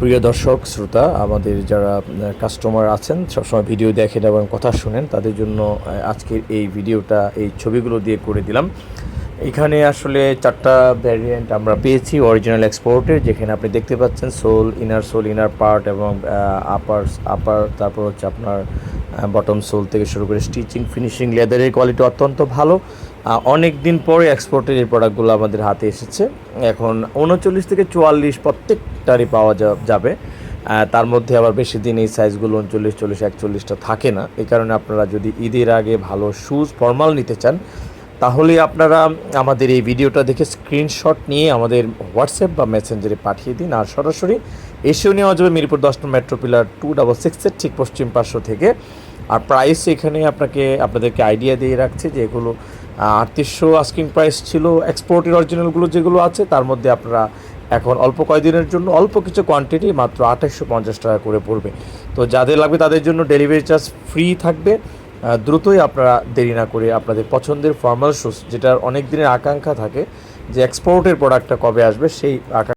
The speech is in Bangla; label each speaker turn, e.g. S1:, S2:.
S1: প্রিয় দর্শক, শ্রোতা, আমাদের যারা কাস্টমার আছেন, সবসময় ভিডিও দেখেন এবং কথা শুনেন, তাদের জন্য আজকের এই ভিডিওটা এই ছবিগুলো দিয়ে করে দিলাম। এখানে আসলে চারটা ভ্যারিয়েন্ট আমরা পেয়েছি অরিজিনাল এক্সপোর্টের যেখানে আপনি দেখতে পাচ্ছেন sole inner sole inner part এবং আপার আপার তারপর হচ্ছে আপনার বটম সোল থেকে শুরু করে স্টিচিং ফিনিশিং লেদারের কোয়ালিটি অত্যন্ত ভালো। অনেক দিন পরে এক্সপোর্টের এই প্রোডাক্টগুলো আমাদের হাতে এসেছে। এখন উনচল্লিশ থেকে চুয়াল্লিশ প্রত্যেকটারই পাওয়া যাবে। তার মধ্যে আবার বেশি দিন এই সাইজগুলো উনচল্লিশ, চল্লিশ, একচল্লিশটা থাকে না। এই কারণে আপনারা যদি ঈদের আগে ভালো শুজ ফর্মাল নিতে চান, তাহলে আপনারা আমাদের এই ভিডিওটা দেখে স্ক্রিনশট নিয়ে আমাদের হোয়াটসঅ্যাপ বা মেসেঞ্জারে পাঠিয়ে দিন। আর সরাসরি এসেও নেওয়া যাবে মিরপুর দশ মেট্রো পিলার টু ডাবল সিক্সের ঠিক পশ্চিম পার্শ্ব থেকে। আর প্রাইস এখানে আপনাকে, আপনাদেরকে আইডিয়া দিয়ে রাখছে যে এগুলো আটত্রিশশো আস্কিং প্রাইস ছিল এক্সপোর্টের অরিজিনালগুলো যেগুলো আছে, তার মধ্যে আপনারা এখন অল্প কয়েকদিনের জন্য অল্প কিছু কোয়ান্টিটি মাত্র আঠাশশো পঞ্চাশ টাকা করে পড়বে। তো যাদের লাগবে তাদের জন্য ডেলিভারি চার্জ ফ্রি থাকবে। দ্রুতই আপনারা দেরি না করে আপনাদের পছন্দের ফর্মাল শুস যেটার অনেক দিনের আকাঙ্ক্ষা থাকে যে এক্সপোর্টের প্রোডাক্টটা কবে আসবে, সেই আকাঙ্ক্ষা